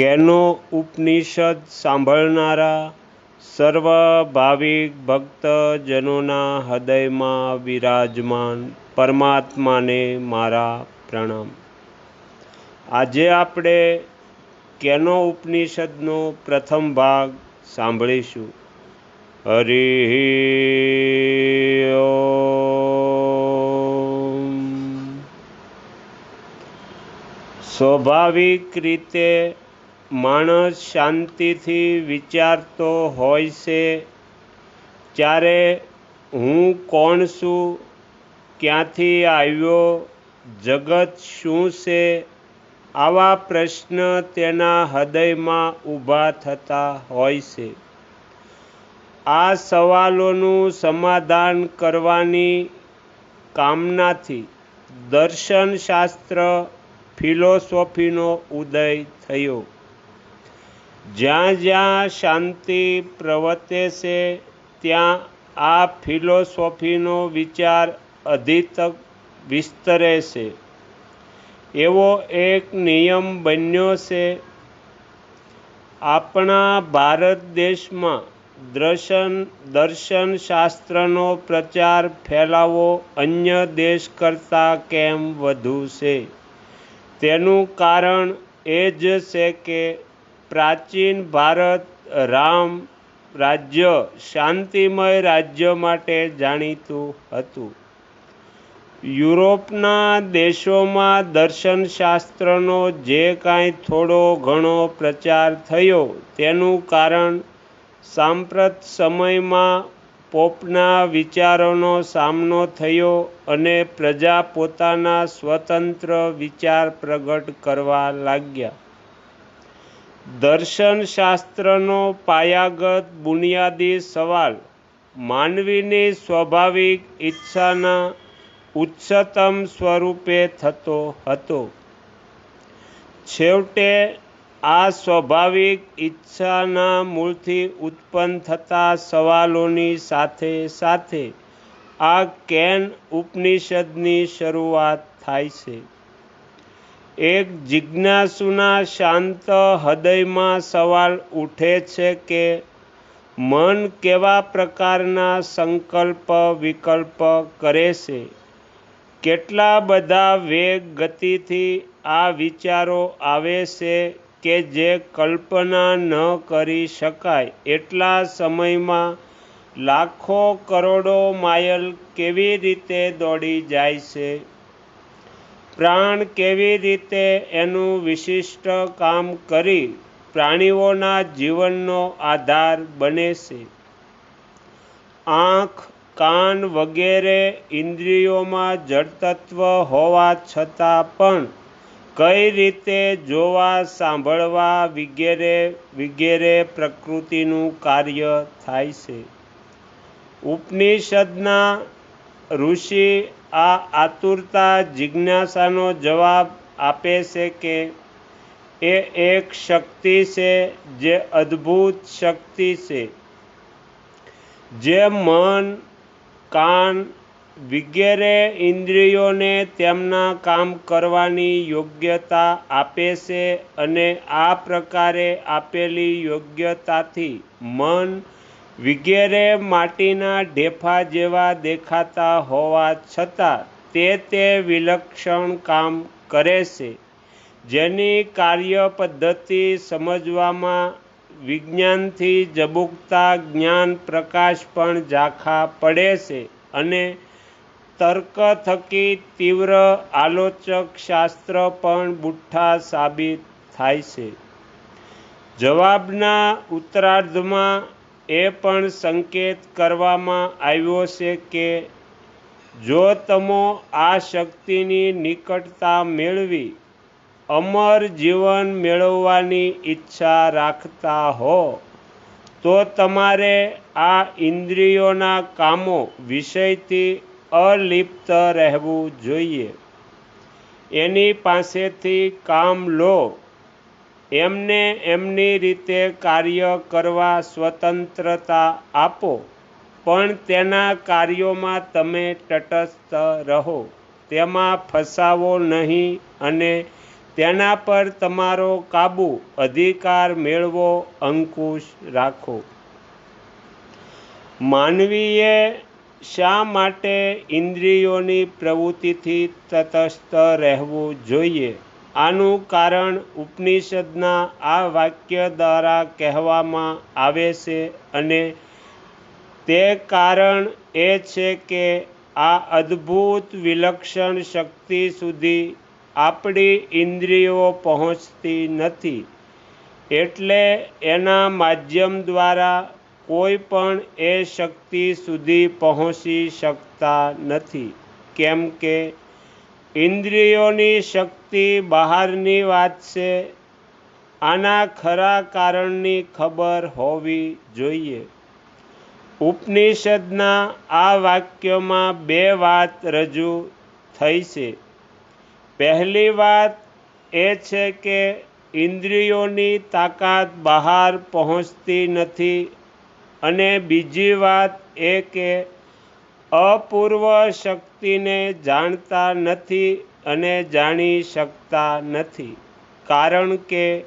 કેનો ઉપનિષદ સાંભળનારા સર્વ ભાવિક ભક્તજનોના હૃદયમાં વિરાજમાન પરમાત્માને મારા પ્રણામ. આજે આપણે કેનો ઉપનિષદનો પ્રથમ ભાગ સાંભળીશું. હરિ સ્વાભાવિક રીતે માણસ શાંતિથી વિચારતો હોય છે, ત્યારે હું કોણ છું? ક્યાંથી આવ્યો? જગત શું છે? આવા પ્રશ્ન તેના હૃદયમાં ઊભા થતા હોય છે. આ સવાલોનું સમાધાન કરવાની કામનાથી દર્શનશાસ્ત્ર ફિલોસોફીનો ઉદય થયો. જ્યાં જ્યાં શાંતિ પ્રવર્તે છે, ત્યાં આ ફિલોસોફીનો વિચાર અધિતક વિસ્તરે છે. એવો એક નિયમ બન્યો છે, આપણા ભારત દેશમાં દર્શન, દર્શનશાસ્ત્રનો પ્રચાર ફેલાવો અન્ય દેશ કરતાં કેમ વધુ છે? તેનું કારણ એ જ છે કે પ્રાચીન ભારત, રામ રાજ્ય શાંતિમય રાજ્ય માટે જાણીતું હતું. યુરોપના દેશોમાં દર્શનશાસ્ત્રનો જે કાંઈ થોડો ઘણો પ્રચાર થયો તેનું કારણ સાંપ્રત સમયમાં પોપના વિચારોનો સામનો થયો અને પ્રજા પોતાના સ્વતંત્ર વિચાર પ્રગટ કરવા લાગ્યા. દર્શનશાસ્ત્રનો પાયાગત બુનિયાદી સવાલ માનવીની સ્વાભાવિક ઈચ્છાના ઉચ્ચતમ સ્વરૂપે થતો હતો. છેવટે આ સ્વાભાવિક ઈચ્છાના મૂળથી ઉત્પન્ન થતા સવાલોની સાથે સાથે આ કેન ઉપનિષદની શરૂઆત થાય છે. એક જિજ્ઞાસુના શાંત હૃદયમાં સવાલ ઉઠે છે કે, મન કેવા પ્રકારના સંકલ્પ વિકલ્પ કરે છે? કેટલા બધા વેગ ગતિથી આ વિચારો આવે છે કે જે કલ્પના ન કરી શકાય? એટલા સમયમાં લાખો કરોડો માઇલ કેવી રીતે દોડી જાય છે? પ્રાણ કેવી રીતે એનું વિશિષ્ટ કામ કરી પ્રાણીઓના જીવનનો આધાર બને છે? આંખ, કાન વગેરે ઇન્દ્રિયોમાં જળતત્વ હોવા છતાં પણ કઈ રીતે જોવા, સાંભળવા વગેરે વગેરે પ્રકૃતિનું કાર્ય થાય છે? ઉપનિષદના ઋષિ આ આતુરતા જિજ્ઞાસાનો જવાબ આપે છે કે એ એક શક્તિ છે જે અદ્ભુત શક્તિ છે. જે મન, કાન વગેરે ઇન્દ્રિયોને તેમના કામ કરવાની યોગ્યતા આપે છે અને આ પ્રકારે આપેલી યોગ્યતાથી મન વગેરે માટીના ઢેફા જેવા દેખાતા હોવા છતાં તે તે વિલક્ષણ કામ કરે છે. જેની કાર્ય પદ્ધતિ સમજવામાં વિજ્ઞાનથી જબુકતા જ્ઞાન પ્રકાશ પણ ઝાંખા પડે છે અને તર્ક થકી તીવ્ર આલોચક શાસ્ત્ર પણ બુઠ્ઠા સાબિત થાય છે. જવાબના ઉત્તરાર્ધમાં એ પણ સંકેત કરવામાં આવ્યો છે કે જો તમો આ શક્તિની નિકટતા મેળવી, અમર જીવન મેળવવાની ઈચ્છા રાખતા હો, તો તમારે આ ઇન્દ્રિયોના કામો વિષયથી અલિપ્ત રહેવું જોઈએ. એની પાસેથી કામ લો. એમને એમની રીતે કાર્ય કરવા સ્વતંત્રતા આપો, પણ તેના કાર્યોમાં તમે તટસ્થ રહો. તેમાં ફસાવો નહીં અને તેના પર તમારો કાબુ અધિકાર મેળવો, અંકુશ રાખો. માનવીએ શા માટે ઇન્દ્રિયોની પ્રવૃત્તિથી તટસ્થ રહેવું જોઈએ? આનું કારણ ઉપનિષદના આ વાક્ય દ્વારા કહેવામાં આવે છે અને તે કારણ એ છે કે આ અદ્ભુત વિલક્ષણ શક્તિ સુધી આપણી ઇન્દ્રિયો પહોંચતી નથી. એટલે એના માધ્યમ દ્વારા કોઈ પણ એ શક્તિ સુધી પહોંચી શકતા નથી. કેમ કે ઇન્દ્રિયોની શક્તિ બહારની વાત છે. આના ખરા કારણની ખબર હોવી જોઈએ. ઉપનિષદના આ વાક્યમાં બે વાત રજૂ થઈ છે. પહેલી વાત એ છે કે ઇન્દ્રિયોની તાકાત બહાર પહોંચતી નથી અને બીજી વાત એ કે અપૂર્વ શક્તિને જાણતા નથી અને જાણી શકતા નથી. કારણ કે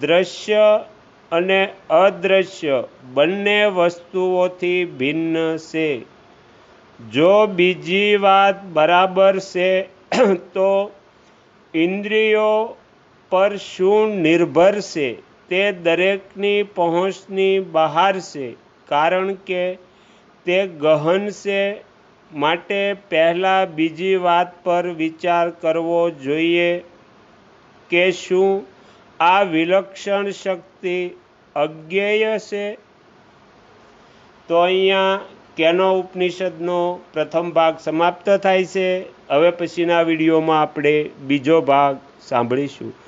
દ્રશ્ય અને અદૃશ્ય બંને વસ્તુઓથી ભિન્ન છે. જો બીજી વાત બરાબર છે, તો ઇન્દ્રિયો પર શું નિર્ભર છે તે દરેકની પહોંચની બહાર છે. કારણ કે તે ગહન છે માટે પહેલાં બીજી વાત પર વિચાર કરવો જોઈએ કે શું આ વિલક્ષણ શક્તિ અજ્ઞેય છે? તો અહીંયા કેનો ઉપનિષદનો પ્રથમ ભાગ સમાપ્ત થાય છે. હવે પછીના વિડીયોમાં આપણે બીજો ભાગ સાંભળીશું.